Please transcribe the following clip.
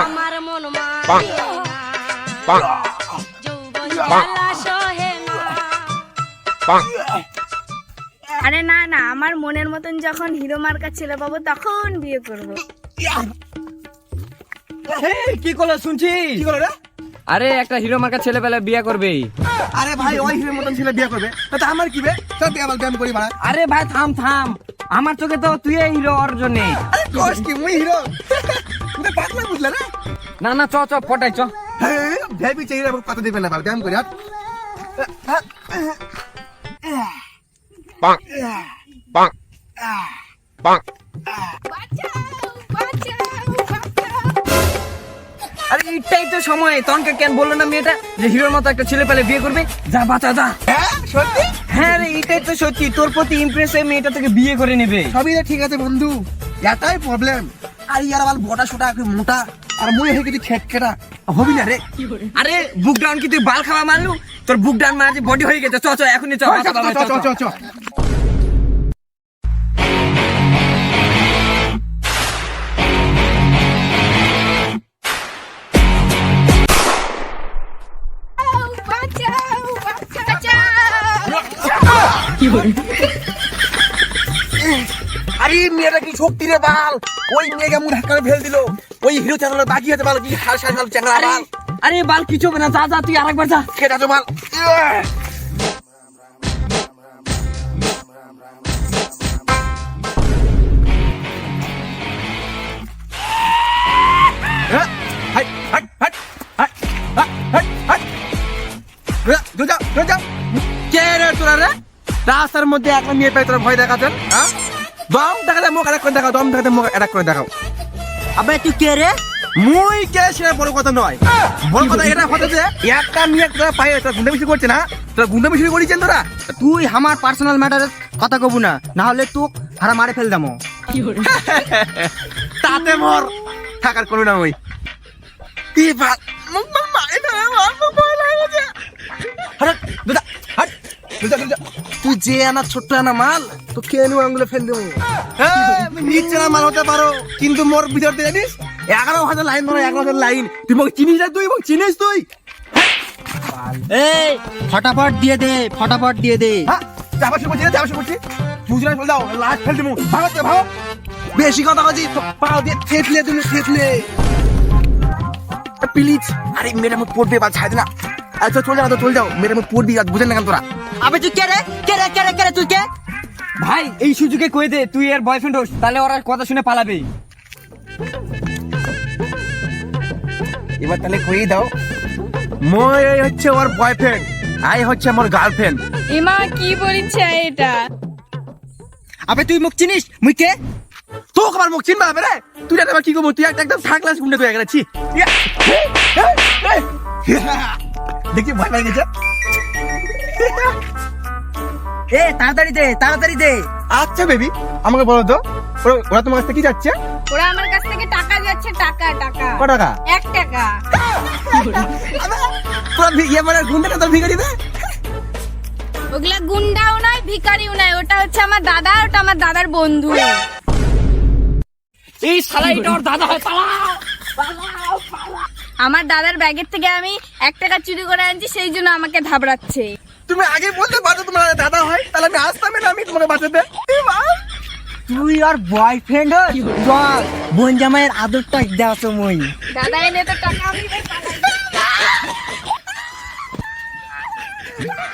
আমার মন মানে আরে না না আমার মনের মতন যখন হিরো মার্কা ছেলে পাবো তখন বিয়ে করব। কি করল শুনছি কি করে রে? আরে একটা হিরো মার্কা ছেলেবেলা বিয়ে করবে আরে ভাই ওই হিরোর মতন ছেলে বিয়ে করবে। তা আমার কি বে? তুই আমার ব্যায়াম করি আরে ভাই থাম থাম। আমার চোখে তো তুই হিরো অর্জনে। জন্যে আরে কোষ কি মুই হিরো? তুই পাতলা বুঝলে না? না না চ চ পটাই চ। ভেবি চাই রে কত দিবে না ব্যায়াম করি হাত আরে এটাই তো সময়। তনকে কেন বলল না মেয়েটা যে হিরোর মতো একটা ছেলে পেলে বিয়ে করবে? যা বাঁচা যা। হ্যাঁ সত্যি? হ্যাঁ রে এটাই তো সত্যি। তোর প্রতি ইমপ্রেস হয়ে মেয়েটা তোকে বিয়ে করে নেবে। সবই তো ঠিক আছে বন্ধু। এটাই প্রবলেম আর ইয়ার আবার বটা সোটা মোটা। আর মুই হয়ে গেছি খেটকেটা হবি না রে। আরে বুক ডাউন কি তুই বাল খাওয়া মারলু? তোর বুক ডাউন মারা বডি হয়ে গেছে চ চ এখনই চ চ চ চ চ। চ আরে মেয়েটা কি শক্তি রে বাল? ওই মেয়েকে মুখ ধাক্কা ফেল দিল। ওই হিরো বাকি হতে পারল কি হাল সাল বাল আরে বাল কিছু হবে না যা যা তুই আরেকবার যা। খেটা তো বাল। কে রে তোরা রে? রাস্তার মধ্যে একটা মেয়ে পাই তোরা ভয় দেখাচ্ছেন হ্যাঁ? দম দেখাতে মুখ আরেক করে দেখাও দম দেখাতে মুখ আরেক করে দেখাও। আবে তুই কে রে মুই কে সেটা বড় কথা নয়। বড় কথা এটা হতে যে একটা মেয়ে তোরা পাই তোরা গুন্ডা বেশি করছে না? তোরা গুন্ডা বেশি করেছেন তোরা? তুই আমার পার্সোনাল ম্যাটারে কথা কব না না হলে তুই হারা মারে ফেল দামো। তাতে মর থাকার কোনো না ওই। কি হাট দুদা হাট। দুদা দুদা। তুই যে আনা ছোট্ট আনা মাল তো কেন আঙুলে ফেল দেবো নিচে না মাল হতে পারো কিন্তু মোর ভিতর দিয়ে জানিস এগারো হাজার লাইন ধরো এগারো হাজার লাইন তুই মোক চিনিস না তুই মোক চিনিস তুই এই ফটাফট দিয়ে দে ফটাফট দিয়ে দে হ্যাঁ যাবার করছি যাবার বুঝলে ফেল দাও লাট ফেল দেবো ভাগাতে ভাগ বেশি কথা কাজি পাও দিয়ে থেতলে তুমি থেতলে প্লিজ আরে মেয়েটা মুখ পড়বে বা ছাই না আচ্ছা চলে যাও তো চলে যাও মেয়েটা মুখ পড়বি আর বুঝেন না কেন তোরা আবে তুই কে রে? কে রে কে রে কে রে তুই কে? ভাই এই সুযোগে কই দে তুই এর বয়ফ্রেন্ড হোস তাহলে ওরা কথা শুনে পালাবে। এবার তাহলে কই দাও। মই এই হচ্ছে ওর বয়ফ্রেন্ড আই হচ্ছে আমার গার্লফ্রেন্ড ইমা কি বলিছে এটা? আবে তুই মুখ চিনিস? মুই কে? তো আমার মুখ চিনবা হবে রে? তুই জানি কি করব? তুই একটা একদম ক্লাস গুন্ডে তুই দেখি ভয় লাগে গেছে এ তাড়াতাড়ি দে তাড়াতাড়ি দে। আচ্ছা বেবি আমাকে বলো তো ওরা- তোমার কাছ থেকে কি যাচ্ছে? ওরা আমার কাছ থেকে টাকা যাচ্ছে টাকা টাকা। ক টাকা? এক টাকা। তোরা ভি- ইয়ে মানে গুন্ডে না তোর ভিখারি দে ওগুলা গুন্ডাও নয় ভিখারিও নয়। ওটা হচ্ছে আমার দাদা ওটা আমার দাদার বন্ধু। এই শালা এটা ওর দাদা হয় পালা। আমার দাদার ব্যাগের থেকে আমি এক টাকা চুরি করে আনছি সেই জন্য আমাকে ধাবড়াচ্ছে তুমি আগে বলতে পারো তোমার দাদা হয় তাহলে আমি আসতাম না আমি তোমাকে বাঁচাতে মা। তুই আর বয়ফ্রেন্ড চল বোন জামাইয়ের আদরটা দেওয়া মই দাদা এনে তো টাকা আমি।